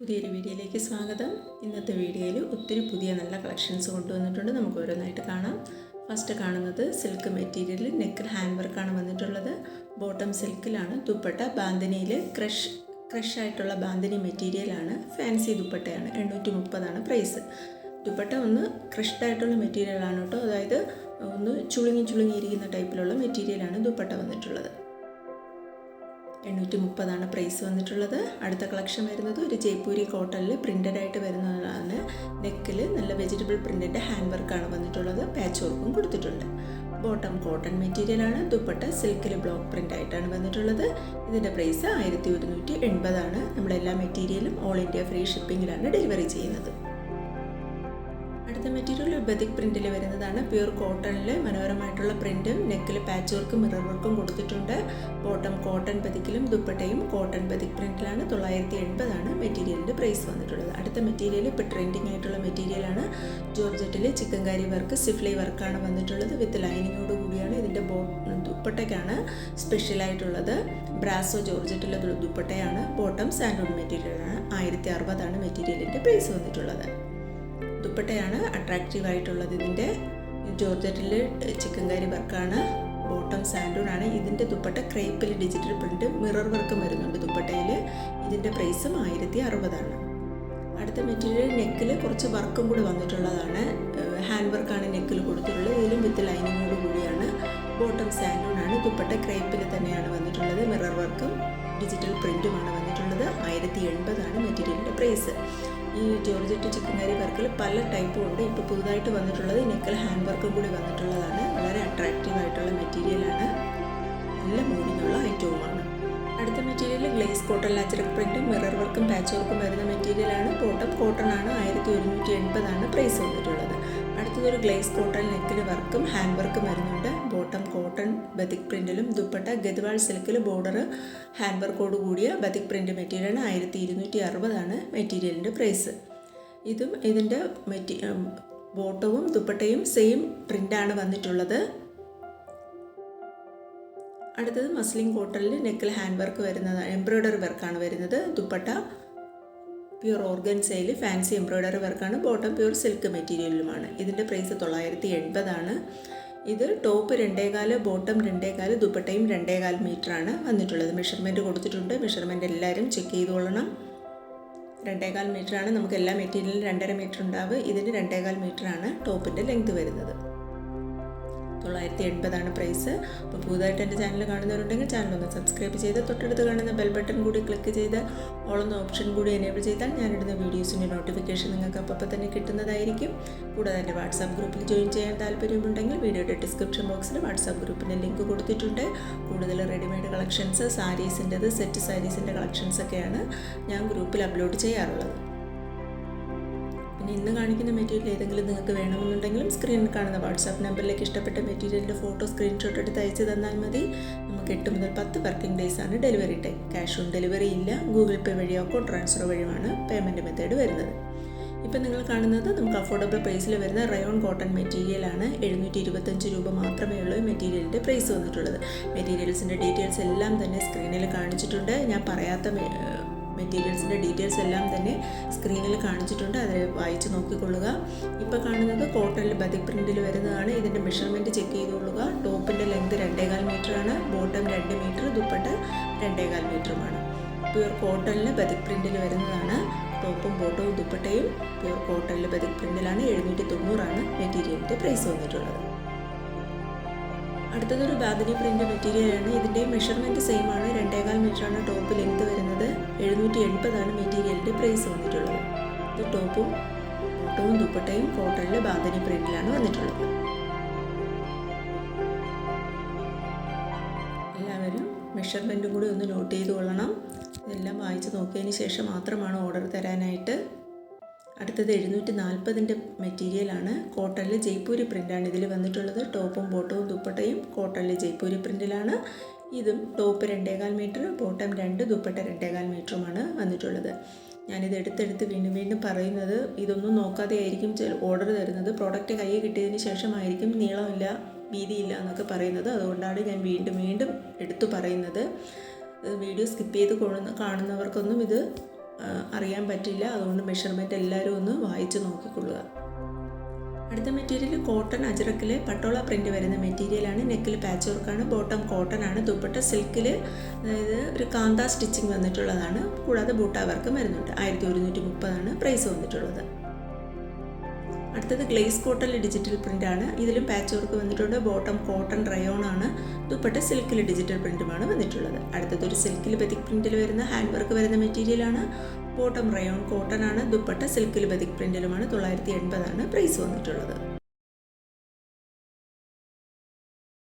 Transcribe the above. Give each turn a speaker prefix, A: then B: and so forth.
A: പുതിയൊരു വീഡിയോയിലേക്ക് സ്വാഗതം. ഇന്നത്തെ വീഡിയോയിൽ ഒത്തിരി പുതിയ നല്ല കളക്ഷൻസ് കൊണ്ടുവന്നിട്ടുണ്ട്. നമുക്ക് ഓരോന്നായിട്ട് കാണാം. ഫസ്റ്റ് കാണുന്നത് സിൽക്ക് മെറ്റീരിയലിൽ നെക്കിൽ ഹാൻഡ് വർക്കാണ് വന്നിട്ടുള്ളത്. ബോട്ടം സിൽക്കിലാണ് ദുപ്പട്ട. ബാന്തിനിയിൽ ക്രഷ് ക്രഷ് ആയിട്ടുള്ള ബാന്തിനി മെറ്റീരിയലാണ് ഫാൻസി ദുപ്പട്ടയാണ്. എണ്ണൂറ്റി മുപ്പതാണ് പ്രൈസ് ദുപ്പട്ട ഒന്ന് ക്രഷ്ഡ് ആയിട്ടുള്ള മെറ്റീരിയലാണ് കേട്ടോ. അതായത് ഒന്ന് ചുളുങ്ങി ചുളുങ്ങിയിരിക്കുന്ന ടൈപ്പിലുള്ള മെറ്റീരിയലാണ് ദുപ്പട്ട വന്നിട്ടുള്ളത്. എണ്ണൂറ്റി മുപ്പതാണ് പ്രൈസ് വന്നിട്ടുള്ളത്. അടുത്ത കളക്ഷൻ വരുന്നത് ഒരു ജയ്പൂരി കോട്ടണിൽ പ്രിന്റഡ് ആയിട്ട് വരുന്നതാണ്. നെക്കിൽ നല്ല വെജിറ്റബിൾ പ്രിന്റിന്റെ ഹാൻഡ് വർക്കാണ് വന്നിട്ടുള്ളത്. പാച്ച് വർക്കും കൊടുത്തിട്ടുണ്ട്. ബോട്ടം കോട്ടൺ മെറ്റീരിയലാണ് ദുപ്പട്ട സിൽക്കിൽ ബ്ലോക്ക് പ്രിന്റ് ആയിട്ടാണ് വന്നിട്ടുള്ളത്. ഇതിന്റെ പ്രൈസ് ആയിരത്തി ഒരുന്നൂറ്റി എൺപതാണ്. നമ്മളെല്ലാ മെറ്റീരിയലും ഓൾ ഇന്ത്യ ഫ്രീ ഷിപ്പിങ്ങിലാണ് ഡെലിവറി ചെയ്യുന്നത്. അടുത്ത മെറ്റീരിയൽ ബതിക് പ്രിന്റിൽ വരുന്നതാണ്. പ്യൂർ കോട്ടണിൽ മനോഹരമായിട്ടുള്ള പ്രിന്റും നെക്കിൽ പാച്ച് വർക്കും മിറർ വർക്കും കൊടുത്തിട്ടുണ്ട്. ബോട്ടം കോട്ടൺ ബതിക്കിലും ദുപ്പട്ടയും കോട്ടൺ ബതിക് പ്രിന്റിലാണ്. തൊള്ളായിരത്തി എൺപതാണ് മെറ്റീരിയലിന്റെ പ്രൈസ് വന്നിട്ടുള്ളത്. അടുത്ത മെറ്റീരിയൽ ഇപ്പോൾ ട്രെൻഡിങ് ആയിട്ടുള്ള മെറ്റീരിയലാണ്. ജോർജറ്റിൽ ചിക്കൻകാരി വർക്ക് സിഫ്ലൈ വർക്കാണ് വന്നിട്ടുള്ളത്. വിത്ത് ലൈനിങ്ങോട് കൂടിയാണ് ഇതിന്റെ ബോ ദുപ്പട്ടയ്ക്കാണ് സ്പെഷ്യലായിട്ടുള്ളത്. ബ്രാസോ ജോർജറ്റിലെ ദുപ്പട്ടയാണ്. ബോട്ടം സാൻഡൂൺ മെറ്റീരിയലാണ്. ആയിരത്തി അറുപതാണ് മെറ്റീരിയലിന്റെ പ്രൈസ് വന്നിട്ടുള്ളത്. ദുപ്പട്ടയാണ് അട്രാക്റ്റീവ് ആയിട്ടുള്ളത്. ഇതിന്റെ ജോർജറ്റിൽ ചിക്കൻ കറി വർക്കാണ് ബോട്ടം സാൻഡൂൺ ആണ്. ഇതിന്റെ ദുപ്പട്ട ക്രേപ്പിൽ ഡിജിറ്റൽ പ്രിന്റ് മിറർ വർക്കും വരുന്നുണ്ട് ദുപ്പട്ടയിൽ ഇതിന്റെ പ്രൈസും ആയിരത്തി അറുപതാണ് അടുത്ത മെറ്റീരിയൽ നെക്കിൽ കുറച്ച് വർക്കും കൂടി വന്നിട്ടുള്ളതാണ്. ഹാൻഡ് വർക്കാണ് നെക്കിൽ കൊടുത്തിട്ടുള്ളത്. ഇതിലും വിത്ത് ലൈനിങ്ങോട് കൂടിയാണ്. ബോട്ടം സാൻഡൂൺ ആണ്. ദുപ്പട്ട ക്രേപ്പിൽ തന്നെയാണ് വന്നിട്ടുള്ളത്. മിറർ വർക്കും ഡിജിറ്റൽ പ്രിന്റുമാണ് വന്നിട്ടുള്ളത്. ആയിരത്തി എൺപതാണ് മെറ്റീരിയലിന്റെ പ്രൈസ് ഈ ജോർജറ്റ് ചിക്കൻ കറി വർക്കിൽ പല ടൈപ്പും ഉണ്ട്. ഇപ്പോൾ പുതുതായിട്ട് വന്നിട്ടുള്ളത് നെക്കൽ ഹാൻഡ് വർക്കും കൂടി വന്നിട്ടുള്ളതാണ്. വളരെ അട്രാക്റ്റീവ് ആയിട്ടുള്ള മെറ്റീരിയലാണ് നല്ല മൂടിനുള്ള ഐറ്റവുമാണ് അടുത്ത മെറ്റീരിയൽ ഗ്ലേസ് കോട്ടൺ ലാച്ചറക് പ്രിന്റും മിറർ വർക്കും പാച്ച് വർക്കും വരുന്ന മെറ്റീരിയലാണ് ബോട്ടം കോട്ടൺ ആണ്. ആയിരത്തി ഒരുന്നൂറ്റി എൺപതാണ് പ്രൈസ് വന്നിട്ടുള്ളത്. അടുത്തതൊരു ഗ്ലേസ് കോട്ടൺ നെക്കിൽ വർക്കും ഹാൻഡ് വർക്കും വരുന്നുണ്ട്. ബോട്ടം കോട്ടൺ ബതിക് പ്രിന്റിലും ദുപ്പട്ട ഗദ്വാൾ സിൽക്കിൽ ബോർഡർ ഹാൻഡ് വർക്കോട് കൂടിയ ബതിക് പ്രിന്റ് മെറ്റീരിയലാണ് ആയിരത്തി ഇരുന്നൂറ്റി അറുപതാണ് മെറ്റീരിയലിന്റെ പ്രൈസ് ഇതും ഇതിന്റെ മെറ്റീ ബോട്ടവും ദുപ്പട്ടയും സെയിം പ്രിന്റാണ് വന്നിട്ടുള്ളത്. അടുത്തത് മസ്ലിൻ കോട്ടണിൽ നെക്കിൽ ഹാൻഡ് വർക്ക് വരുന്നത് എംബ്രോയ്ഡറി വർക്കാണ് വരുന്നത്. ദുപ്പട്ട പ്യൂർ ഓർഗൻസയിൽ ഫാൻസി എംബ്രോയ്ഡറി വർക്കാണ് ബോട്ടം പ്യൂർ സിൽക്ക് മെറ്റീരിയലുമാണ് ഇതിന്റെ പ്രൈസ് തൊള്ളായിരത്തി എൺപതാണ് ഇത് ടോപ്പ് രണ്ടേകാൽ ബോട്ടം രണ്ടേകാൽ ദുപ്പട്ടയും രണ്ടേകാൽ മീറ്ററാണ് വന്നിട്ടുള്ളത്. മെഷർമെന്റ് കൊടുത്തിട്ടുണ്ട്. മെഷർമെന്റ് എല്ലാവരും ചെക്ക് ചെയ്തോളണം. രണ്ടേകാൽ മീറ്ററാണ്. നമുക്ക് എല്ലാ മെറ്റീരിയലിലും രണ്ടര മീറ്റർ ഉണ്ടാവുക. ഇതിന് രണ്ടേകാൽ മീറ്ററാണ് ടോപ്പിന്റെ ലെങ്ത് വരുന്നത്. തൊള്ളായിരത്തി എൺപതാണ് പ്രൈസ്. അപ്പോൾ പുതുതായിട്ട് എന്റെ ചാനൽ കാണുന്നവരുണ്ടെങ്കിൽ ചാനൽ ഒന്ന് സബ്സ്ക്രൈബ് ചെയ്ത് തൊട്ടടുത്ത് കാണുന്ന ബെൽ ബട്ടൺ കൂടി ക്ലിക്ക് ചെയ്ത് ഓളെന്ന ഓപ്ഷൻ കൂടി എനേബിൾ ചെയ്താൽ ഞാനിടുന്ന വീഡിയോസിന്റെ നോട്ടിഫിക്കേഷൻ നിങ്ങൾക്ക് അപ്പോൾ തന്നെ കിട്ടുന്നതായിരിക്കും. കൂടാതെ എന്റെ വാട്സാപ്പ് ഗ്രൂപ്പിൽ ജോയിൻ ചെയ്യാൻ താല്പര്യമുണ്ടെങ്കിൽ വീഡിയോയുടെ ഡിസ്ക്രിപ്ഷൻ ബോക്സിൽ വാട്സാപ്പ് ഗ്രൂപ്പിന്റെ ലിങ്ക് കൊടുത്തിട്ടുണ്ട്. കൂടുതൽ റെഡിമെയ്ഡ് കളക്ഷൻസ് സാരീസിന്റെത് സെറ്റ് സാരീസിന്റെ കളക്ഷൻസൊക്കെയാണ് ഞാൻ ഗ്രൂപ്പിൽ അപ്ലോഡ് ചെയ്യാറുള്ളത്. പിന്നെ ഇന്ന് കാണിക്കുന്ന മെറ്റീരിയൽ ഏതെങ്കിലും നിങ്ങൾക്ക് വേണമെന്നുണ്ടെങ്കിലും സ്ക്രീനിൽ കാണുന്ന വാട്സാപ്പ് നമ്പറിലേക്ക് ഇഷ്ടപ്പെട്ട മെറ്റീരിയലിന്റെ ഫോട്ടോ സ്ക്രീൻഷോട്ട് എടുത്ത് അയച്ചു തന്നാൽ മതി. നമുക്ക് എട്ട് മുതൽ പത്ത് വർക്കിംഗ് ഡേയ്സ് ആണ് delivery time cash on delivery ഇല്ല. ഗൂഗിൾ പേ വഴിയോ അക്കൗണ്ട് ട്രാൻസ്ഫർ വഴിയുമാണ് പേയ്മെന്റ് മെത്തേഡ് വരുന്നത്. ഇപ്പം നിങ്ങൾ കാണുന്നത് നമുക്ക് അഫോർഡബിൾ പ്രൈസിൽ വരുന്ന റയോൺ കോട്ടൺ മെറ്റീരിയലാണ് എഴുന്നൂറ്റി ഇരുപത്തഞ്ച് രൂപ മാത്രമേ ഉള്ളൂ മെറ്റീരിയലിന്റെ പ്രൈസ് വന്നിട്ടുള്ളത്. മെറ്റീരിയൽസിന്റെ ഡീറ്റെയിൽസ് എല്ലാം തന്നെ സ്ക്രീനിൽ കാണിച്ചിട്ടുണ്ട്. ഞാൻ പറയാത്ത മെറ്റീരിയൽസിന്റെ ഡീറ്റെയിൽസ് എല്ലാം തന്നെ സ്ക്രീനിൽ കാണിച്ചിട്ടുണ്ട്. അത് വായിച്ച് നോക്കിക്കൊള്ളുക. ഇപ്പോൾ കാണുന്നത് കോട്ടണിൽ ബതിക് പ്രിന്റിൽ വരുന്നതാണ്. ഇതിന്റെ മെഷർമെന്റ് ചെക്ക് ചെയ്തുകൊള്ളുക. ടോപ്പിന്റെ ലെങ്ത് രണ്ടേകാൽ ആണ്. ബോട്ടം രണ്ട് മീറ്റർ ദുപ്പട്ട രണ്ടേകാൽ മീറ്ററുമാണ് പ്യൂർ കോട്ടണിൽ ബതിക് പ്രിന്റിൽ വരുന്നതാണ്. ടോപ്പും ബോട്ടവും ദുപ്പട്ടയും പ്യൂർ കോട്ടണിൽ ബതിക് പ്രിന്റിലാണ്. എഴുന്നൂറ്റി തൊണ്ണൂറാണ് മെറ്റീരിയലിന്റെ പ്രൈസ് വന്നിട്ടുള്ളത്. അടുത്തതൊരു ബാഗിനി പ്രിന്റ് മെറ്റീരിയലാണ് ഇതിന്റെ മെഷർമെന്റ് സെയിം ആണ്. രണ്ടേകാൽ മീറ്ററാണ് ടോപ്പ് ലെങ്ത് വരുന്നത്. എഴുന്നൂറ്റി എൺപതാണ് മെറ്റീരിയലിന്റെ പ്രൈസ് വന്നിട്ടുള്ളത്. ഇത് ടോപ്പും ബോട്ടവും ദുപ്പട്ടയും കോട്ടണിൽ ബാഗിനി പ്രിന്റിലാണ് വന്നിട്ടുള്ളത്. എല്ലാവരും മെഷർമെന്റും കൂടി ഒന്ന് നോട്ട് ചെയ്ത് കൊള്ളണം. ഇതെല്ലാം വായിച്ച് നോക്കിയതിന് ശേഷം മാത്രമാണ് ഓർഡർ തരാനായിട്ട് അടുത്തത് എഴുന്നൂറ്റി നാൽപ്പതിന്റെ മെറ്റീരിയലാണ്. കോട്ടണിൽ ജയ്പൂരി പ്രിന്റാണ് ഇതിൽ വന്നിട്ടുള്ളത്. ടോപ്പും ബോട്ടവും ദുപ്പട്ടയും കോട്ടണിൽ ജയ്പൂരി പ്രിന്റിലാണ്. ഇതും ടോപ്പ് രണ്ടേകാൽ മീറ്റർ ബോട്ടം രണ്ട് ദുപ്പട്ട രണ്ടേകാൽ മീറ്ററുമാണ് വന്നിട്ടുള്ളത്. ഞാനിത് എടുത്തെടുത്ത് വീണ്ടും വീണ്ടും പറയുന്നത് ഇതൊന്നും നോക്കാതെ ആയിരിക്കും ഓർഡർ തരുന്നത്. പ്രോഡക്റ്റ് കയ്യിൽ കിട്ടിയതിന് ശേഷമായിരിക്കും നീളമില്ല വീതിയില്ല എന്നൊക്കെ പറയുന്നത്. അതുകൊണ്ടാണ് ഞാൻ വീണ്ടും വീണ്ടും എടുത്തു പറയുന്നത്. വീഡിയോ സ്കിപ്പ് ചെയ്ത് കാണുന്നവർക്കൊന്നും ഇത് അറിയാൻ പറ്റില്ല. അതുകൊണ്ട് മെഷർമെന്റ് എല്ലാവരും ഒന്ന് വായിച്ച് നോക്കിക്കൊള്ളുക. അടുത്ത മെറ്റീരിയൽ കോട്ടൺ അജ്രക്കിൽ പട്ടോള പ്രിന്റ് വരുന്ന മെറ്റീരിയലാണ് നെക്കിൽ പാച്ച് വർക്കാണ് ബോട്ടം കോട്ടൺ ആണ്. ദുപ്പട്ട സിൽക്കിൽ അതായത് ഒരു കാന്ത സ്റ്റിച്ചിങ് വന്നിട്ടുള്ളതാണ്. കൂടാതെ ബൂട്ടാവർക്കും വരുന്നുണ്ട് ആയിരത്തി ഒരുന്നൂറ്റി മുപ്പതാണ് പ്രൈസ് വന്നിട്ടുള്ളത്. അടുത്തത് ഗ്ലേസ് കോട്ടൺ ഡിജിറ്റൽ പ്രിന്റ് ആണ് ഇതിലും പാച്ച് വർക്ക് വന്നിട്ടുണ്ട്. ബോട്ടം കോട്ടൺ റയോൺ ആണ്. ദുപ്പട്ട സിൽക്കിൽ ഡിജിറ്റൽ പ്രിന്റുമാണ് വന്നിട്ടുള്ളത്. അടുത്തത് ഒരു സിൽക്കിൽ ബതിക് പ്രിന്റിൽ വരുന്ന ഹാൻഡ് വർക്ക് വരുന്ന മെറ്റീരിയലാണ് ബോട്ടം റയോൺ കോട്ടൺ ആണ്. ദുപ്പട്ട സിൽക്കിൽ ബതിക് പ്രിന്റിലുമാണ് തൊള്ളായിരത്തി എൺപതാണ് പ്രൈസ് വന്നിട്ടുള്ളത്.